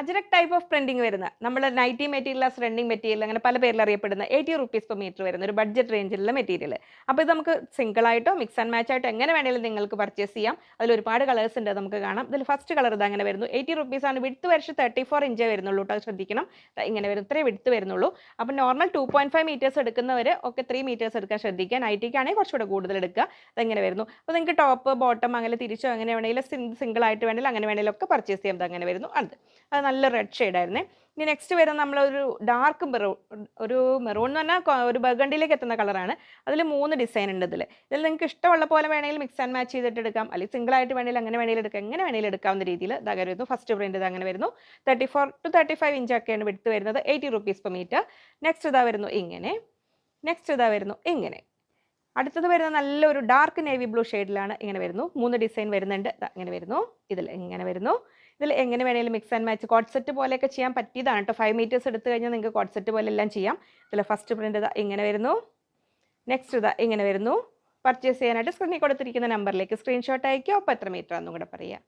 Ajrakh type of printing വരുന്ന നമ്മൾ nightie materials running material അങ്ങനെ പല പേരിൽ അറിയപ്പെടുന്ന എയ്റ്റി റുപ്പീസ് പെർ മീറ്റർ വരുന്ന ഒരു ബഡ്ജറ്റ് റേഞ്ചിലുള്ള മെറ്റീരിയൽ അപ്പോൾ ഇത് നമുക്ക് സിംഗിൾ ആയിട്ടോ മിക്സ് ആൻഡ് മാച്ച് ആയിട്ടോ എങ്ങനെ വേണമെങ്കിലും നിങ്ങൾക്ക് പർച്ചേസ് ചെയ്യാം. അതിൽ ഒരുപാട് കളേഴ്സ് ഉണ്ട് നമുക്ക് കാണാം. ഇതിൽ ഫസ്റ്റ് കളർ ഇത് അങ്ങനെ വരുന്നു. എയ്റ്റി റുപ്പീസ് ആണ് വിടുത്ത് വരച്ച് തേർട്ടി ഫോർ ഇഞ്ചേ വരുന്നുള്ളൂ കേട്ടോ ശ്രദ്ധിക്കണം. ഇങ്ങനെ വരും ഇത്രേ വിടുത്ത് വരുന്നുള്ളൂ. അപ്പോൾ normal two point five meters എടുക്കുന്നവർ ഒക്കെ ത്രീ മീറ്റേഴ്സ് എടുക്കാൻ ശ്രദ്ധിക്കുക. നൈറ്റിക്കാണെങ്കിൽ കുറച്ചുകൂടെ കൂടുതൽ എടുക്കുക. അതെങ്ങനെ വരുന്നു. അപ്പോൾ നിങ്ങൾക്ക് ടോപ്പ് ബോട്ടം അങ്ങനെ തിരിച്ചോ അങ്ങനെ വേണമെങ്കിൽ സിംഗിൾ ആയിട്ട് വേണമെങ്കിൽ അങ്ങനെ വേണമെങ്കിലും ഒക്കെ പർച്ചേസ് ചെയ്യാം. അങ്ങനെ വരുന്നു. അത് നല്ല റെഡ് ഷെയ്ഡായിരുന്നേ ഇനി നെക്സ്റ്റ് വരുന്ന നമ്മളൊരു ഡാർക്ക് മെറൂൺ ഒരു മെറൂൺ എന്ന് പറഞ്ഞാൽ ഒരു ബർഗണ്ടിയിലേക്ക് എത്തുന്ന കളറാണ് അതിൽ മൂന്ന് ഡിസൈൻ ഉണ്ട് ഇതിൽ ഇതിൽ നിങ്ങൾക്ക് ഇഷ്ടമുള്ള പോലെ വേണമെങ്കിൽ മിക്സ് ആൻഡ് മാച്ച് ചെയ്തിട്ട് എടുക്കാം. അല്ലെങ്കിൽ സിംഗിൾ ആയിട്ട് വേണമെങ്കിൽ അങ്ങനെ വേണമെങ്കിൽ എടുക്കാം. എങ്ങനെ വേണമെങ്കിലും എടുക്കാവുന്ന രീതിയിൽ ഇതാകെ വരുന്നു. ഫസ്റ്റ് പ്രിന്റ് ഇത് അങ്ങനെ വരുന്നു. Thirty four two thirty five ഇഞ്ചൊക്കെയാണ് വിടുത്ത് വരുന്നത്. Eighty rupees per meter next ഇതാ വരുന്നു ഇങ്ങനെ. നെക്സ്റ്റ് ഇതാ വരുന്നു ഇങ്ങനെ. അടുത്തത് വരുന്ന നല്ലൊരു ഡാർക്ക് നേവി ബ്ലൂ ഷെയ്ഡിലാണ് ഇങ്ങനെ വരുന്നു. മൂന്ന് ഡിസൈൻ വരുന്നുണ്ട്. ഇങ്ങനെ വരുന്നു. ഇതിൽ ഇങ്ങനെ വരുന്നു. ഇതിൽ എങ്ങനെ വേണമെങ്കിലും mix and match coord set പോലെയൊക്കെ ചെയ്യാൻ പറ്റിയതാണ് കേട്ടോ ഫൈവ് മീറ്റേഴ്സ് എടുത്തു കഴിഞ്ഞാൽ നിങ്ങൾക്ക് കോഡ് സെറ്റ് പോലെ എല്ലാം ചെയ്യാം. ഇതിൽ ഫസ്റ്റ് പ്രിന്റ് ഇതാ ഇങ്ങനെ വരുന്നു. നെക്സ്റ്റ് ഇതാ ഇങ്ങനെ വരുന്നു. പർച്ചേസ് ചെയ്യാനായിട്ട് സ്ക്രീനിൽ കൊടുത്തിരിക്കുന്ന നമ്പറിലേക്ക് സ്ക്രീൻഷോട്ട് അയക്കുക അപ്പോൾ എത്ര മീറ്റർ ആണെന്നും കൂടെ പറയാം.